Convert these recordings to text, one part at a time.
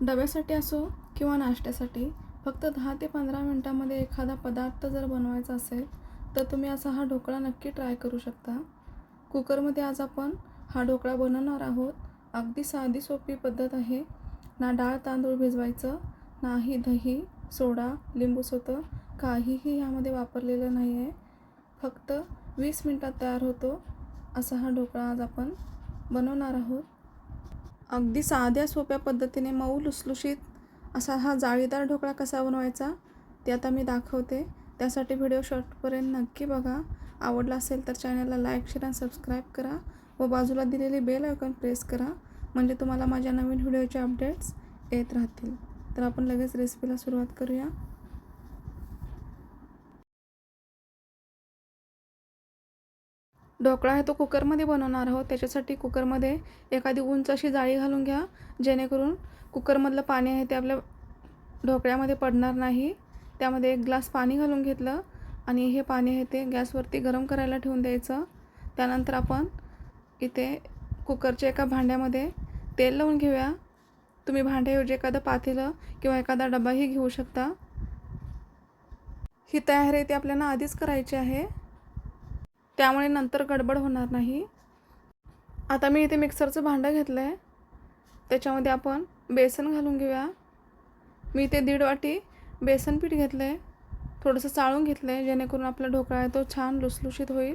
डब्यासाठी असो किंवा नाश्त्यासाठी फक्त दहा ते पंधरा मिनटामध्ये एखादा पदार्थ जर बनवायचा असेल तर तुम्ही असा हा ढोकळा नक्की ट्राय करू शकता. कुकरमध्ये आज आपण हा ढोकळा बनवणार आहोत. अगदी साधी सोपी पद्धत आहे. ना डाळ तांदूळ भिजवायचं नाही दही सोडा लिंबू सोतं. काहीही ह्यामध्ये वापरलेलं नाही आहे फक्त वीस मिनटात तयार होतो. असा हा ढोकळा आज आपण बनवणार आहोत. अगदी साध्या सोप्या पद्धतीने मऊ लुसलुशीत असा हा जाळीदार ढोकळा कसा बनवायचा ते आता मी दाखवते. त्यासाठी व्हिडिओ शॉर्टपर्यंत नक्की बघा. आवडला असेल तर चॅनलला लाईक शेअर आणि सबस्क्राईब करा व बाजूला दिलेली बेल आयकॉन प्रेस करा म्हणजे तुम्हाला माझ्या नवीन व्हिडिओचे अपडेट्स येत राहतील. तर आपण लगेच रेसिपीला सुरुवात करूया. ढोकळा आहे तो कुकरमध्ये बनवणार आहोत. त्याच्यासाठी कुकरमध्ये एखादी उंच अशी जाळी घालून घ्या जेणेकरून कुकरमधलं पाणी आहे ते आपल्या ढोकळ्यामध्ये पडणार नाही. त्यामध्ये एक ग्लास पाणी घालून घेतलं आणि हे पाणी आहे ते गॅसवरती गरम करायला ठेवून द्यायचं. त्यानंतर आपण इथे कुकरच्या एका भांड्यामध्ये तेल लावून घेऊया. तुम्ही भांड्याऐवजी एखादं पातेलं किंवा एखादा डबाही घेऊ शकता. ही तयारी आहे ती आपल्याला आधीच करायची आहे. त्यामुळे नंतर गडबड होणार नाही. आता मी इथे मिक्सरचं भांडं घेतलं आहे त्याच्यामध्ये आपण बेसन घालून घेऊया. मी इथे दीड वाटी बेसन पीठ घेतलं आहे थोडंसं चाळून घेतलं आहे जेणेकरून आपला ढोकळा आहे तो छान लुसलुशीत होईल.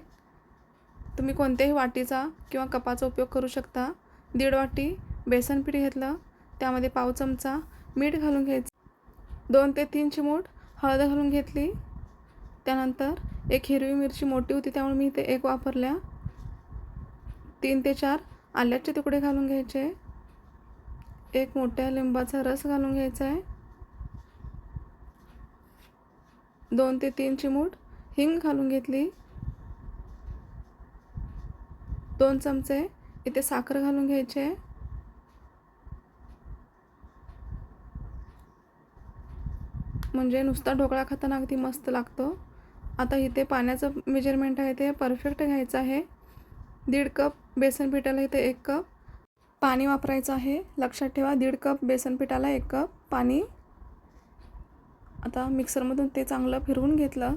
तुम्ही कोणत्याही वाटीचा किंवा कपाचा उपयोग करू शकता. दीड वाटी बेसन पीठ घेतलं. त्यामध्ये पाव चमचा मीठ घालून घ्यायचं. दोन ते तीन चिमूट हळद घालून घेतली. त्यानंतर एक हिरवी मिरची मोठी होती त्यामुळे मी इथे एक वापरल्या. तीन ते चार आल्याचे तुकडे घालून घ्यायचे. एक मोठ्या लिंबाचा रस घालून घ्यायचा आहे. दोन ते तीन चिमूट हिंग घालून घेतली. दोन चमचे इथे साखर घालून घ्यायचे. म्हणजे नुसता ढोकळा खाताना अगदी मस्त लागतो. आता इथे पाण्याचं मेजरमेंट आहे ते परफेक्ट घ्यायचं आहे. दीड कप बेसन पिठाला इथे एक कप पाणी वापरायचं आहे. लक्षात ठेवा दीड कप बेसन पिठाला एक कप पाणी. आता मिक्सरमधून ते चांगलं फिरवून घेतलं.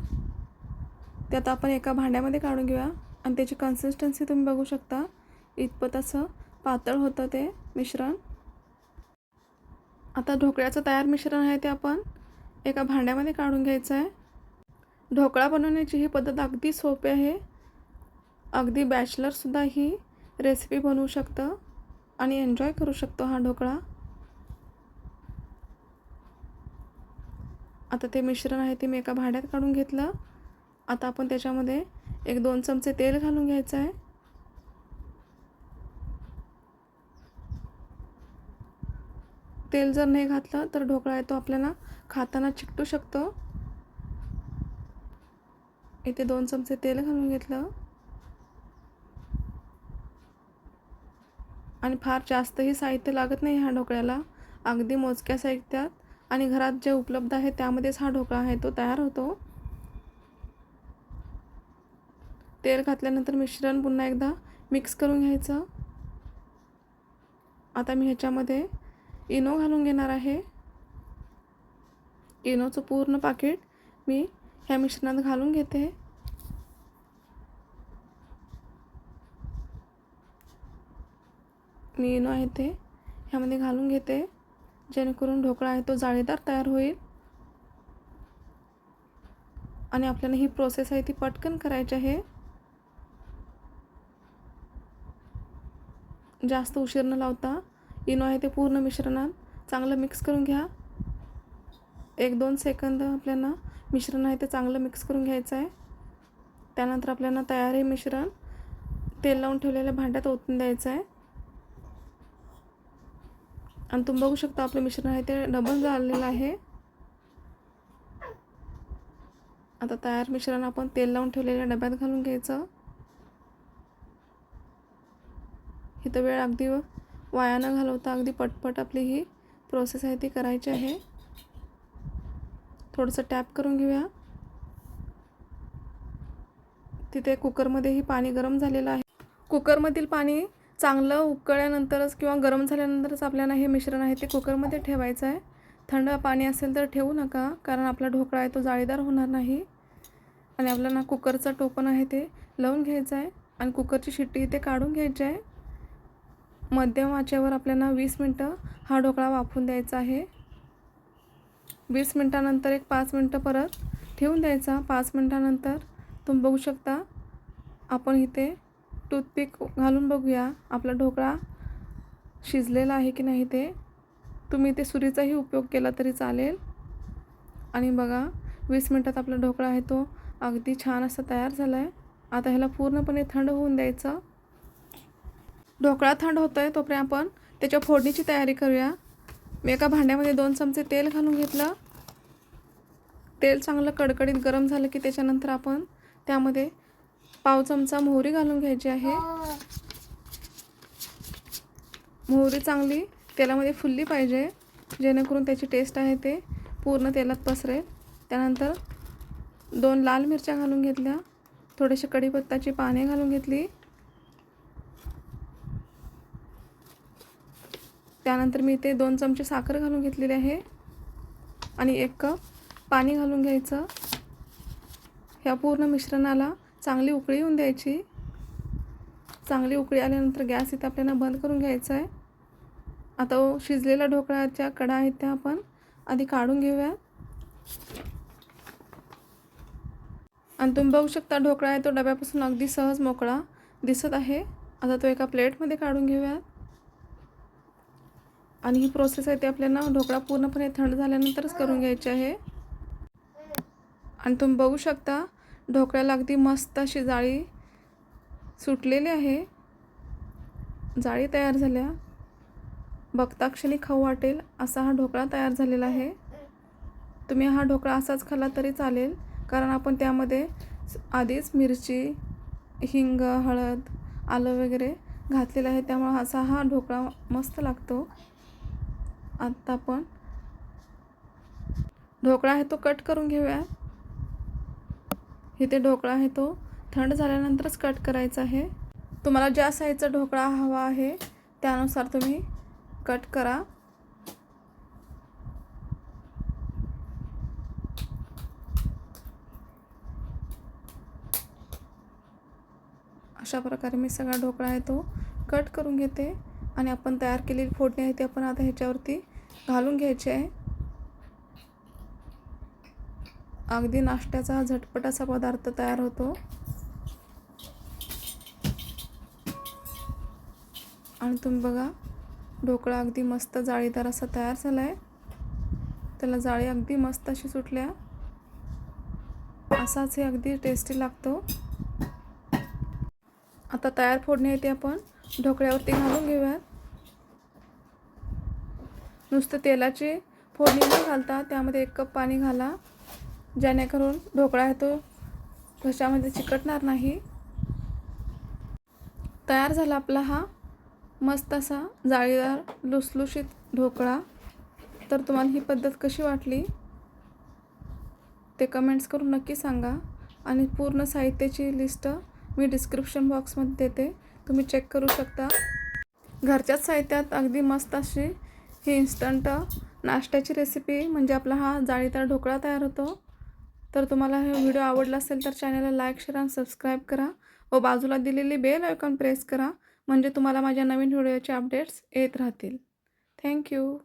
ते आता आपण एका भांड्यामध्ये काढून घेऊया. आणि त्याची कन्सिस्टन्सी तुम्ही बघू शकता. इतपत असं पातळ होतं ते मिश्रण. आता ढोकळ्याचं तयार मिश्रण आहे ते आपण एका भांड्यामध्ये काढून घ्यायचं आहे. ढोकळा बनवण्याची ही पद्धत अगदी सोपी आहे. अगदी बॅचलरसुद्धा ही रेसिपी बनवू शकतं आणि एन्जॉय करू शकतो हा ढोकळा. आता ते मिश्रण आहे ते मी एका भांड्यात काढून घेतलं. आता आपण त्याच्यामध्ये एक दोन चमचे तेल घालून घ्यायचं आहे. तेल जर नाही घातलं तर ढोकळा आहे तो आपल्याला खाताना चिकटू शकतो. इथे दोन चमचे तेल घालून घेतलं. आणि फार जास्तही साहित्य लागत नाही ह्या ढोकळ्याला. अगदी मोजक्या साहित्यात. आणि घरात जे उपलब्ध आहे त्यामध्येच हा ढोकळा आहे तो तयार होतो. तेल घातल्यानंतर मिश्रण पुन्हा एकदा मिक्स करून घ्यायचं. आता मी ह्याच्यामध्ये इनो घालून घेणार आहे. इनोचं पूर्ण पाकिट मी ह्या मिश्रणात घालून घेते. मी इनो आहे ते. ह्यामध्ये घालून घेते. जेणेकरून ढोकळा आहे तो जाळीदार तयार होईल. आणि आपल्याला ही प्रोसेस आहे ती पटकन करायची आहे. जास्त उशीर न लावता इनो आहे ते पूर्ण मिश्रणात. चांगलं मिक्स करून घ्या. एक दोन सेकंद आपल्याला मिश्रण आहे ते चांगलं मिक्स करून घ्यायचं आहे. त्यानंतर आपल्याला तयार हे मिश्रण तेल लावून ठेवलेल्या भांड्यात ओतून द्यायचं आहे. आणि तुम्ही बघू शकता आपलं मिश्रण आहे ते डबल झालेलं आहे. आता तयार मिश्रण आपण तेल लावून ठेवलेल्या डब्यात घालून घ्यायचं. इथं वेळ अगदी वाया न घालवता अगदी पटपट आपली ही प्रोसेस आहे ती करायची आहे. थोडंसं टॅप करून घेऊया. तिथे कुकरमध्येही पाणी गरम झालेलं आहे. कुकरमधील पाणी चांगलं उकळल्यानंतरच किंवा गरम झाल्यानंतरच आपल्याला हे मिश्रण आहे ते कुकरमध्ये ठेवायचं आहे. थंड पाणी असेल तर ठेवू नका कारण आपला ढोकळा आहे तो जाळीदार होणार नाही. आणि आपल्याला कुकरचं टोपण आहे ते लावून घ्यायचं आहे आणि कुकरची शिट्टी इथे काढून घ्यायची आहे. मध्यम आचेवर आपल्याला वीस मिनटं हा ढोकळा वाफून द्यायचा आहे. वीस मिनटानंतर एक पाच मिनटं परत ठेवून द्यायचा. पाच मिनटानंतर तुम्ही बघू शकता आपण इथे टूथपिक घालून बघूया. आपला ढोकळा शिजलेला आहे की नाही ते तुम्ही ते सुरीचाही उपयोग केला तरी चालेल. आणि बघा वीस मिनटात आपला ढोकळा आहे तो अगदी छान असा तयार झाला आहे आता ह्याला पूर्णपणे थंड होऊन द्यायचं. ढोकळा थंड होतो आहे तोपर्यंत आपण त्याच्या फोडणीची तयारी करूया. मी एका भांड्यामध्ये दोन चमचे तेल घालून घेतलं. तेल चांगलं कडकडीत गरम झालं की त्याच्यानंतर आपण त्यामध्ये पाव चमचा मोहरी घालून घ्यायची आहे. मोहरी चांगली तेलामध्ये फुलली पाहिजे जेणेकरून त्याची टेस्ट आहे ते पूर्ण तेलात पसरेल. त्यानंतर दोन लाल मिरच्या घालून घेतल्या. थोडेसे कढीपत्ताची पाने घालून घेतली. त्यानंतर मी इथे दोन चमचे साखर घालून घेतलेली आहे. आणि एक कप पाणी घालून घ्यायचं. ह्या पूर्ण मिश्रणाला चांगली उकळी येऊन द्यायची. चांगली उकळी आल्यानंतर गॅस इथं आपल्याला बंद करून घ्यायचा आहे आता शिजलेल्या ढोकळ्याच्या कडा आहेत त्या आपण आधी काढून घेऊया. आणि तुम्ही बघू शकता ढोकळा आहे तो डब्यापासून अगदी सहज मोकळा दिसत आहे. आता तो एका प्लेटमध्ये काढून घेऊयात. आणि ही प्रोसेस आहे ती आपल्याला ढोकळा पूर्णपणे थंड झाल्यानंतरच करून घ्यायची आहे. आणि तुम्ही बघू शकता ढोकळ्याला अगदी मस्त अशी जाळी सुटलेली आहे. जाळी तयार झाल्या. बघताक्षणी खाऊ वाटेल असा हा ढोकळा तयार झालेला आहे. तुम्ही हा ढोकळा असाच खाल्ला तरी चालेल कारण आपण त्यामध्ये आधीच मिरची हिंग हळद आलं वगैरे घातलेलं आहे. त्यामुळं असा हा ढोकळा मस्त लागतो. आत्ता आपण ढोकळा आहे तो कट करून घेऊया. इथे ढोकळा आहे तो थंड झाल्यानंतरच कट करायचा आहे. तुम्हाला ज्या साईजचा ढोकळा हवा आहे त्यानुसार तुम्ही कट करा. अशा प्रकारे मी सगळा ढोकळा आहे तो कट करून घेते. आणि आपण तयार केलेली फोडणी आहे ती आपण आता ह्याच्यावरती घालून घ्यायचे आहे. अगदी नाश्त्याचा हा झटपट असा पदार्थ तयार होतो. आणि तुम्ही बघा ढोकळा अगदी मस्त जाळीदार असा तयार झाला आहे त्याला जाळी अगदी मस्त अशी सुटल्या. असाच हे अगदी टेस्टी लागतो. आता तयार फोडणी येते आपण ढोकळ्यावरती घालून घेऊयात. नुसतं तेलाची फोडणी न घालता त्यामध्ये एक कप पाणी घाला. जेणेकरून ढोकळा आहे तो घशामध्ये चिकटणार नाही. तयार झाला आपला हा मस्त असा जाळीदार लुसलुशीत ढोकळा. तर तुम्हाला ही पद्धत कशी वाटली? ते कमेंट्स करून नक्की सांगा. आणि पूर्ण साहित्याची लिस्ट मी डिस्क्रिप्शन बॉक्समध्ये देते. तुम्ही चेक करू शकता. घरच्याच साहित्यात अगदी मस्त अशी ही इन्स्टंट नाश्त्याची रेसिपी म्हणजे आपला हा जाळीदार ढोकळा तयार होतो. तर तुम्हाला हे व्हिडिओ आवडला असेल तर चॅनलला लाईक शेअर आणि सबस्क्राईब करा. व बाजूला दिलेली बेल आयकॉन प्रेस करा. म्हणजे तुम्हाला माझ्या नवीन व्हिडिओचे अपडेट्स येत राहतील. थँक्यू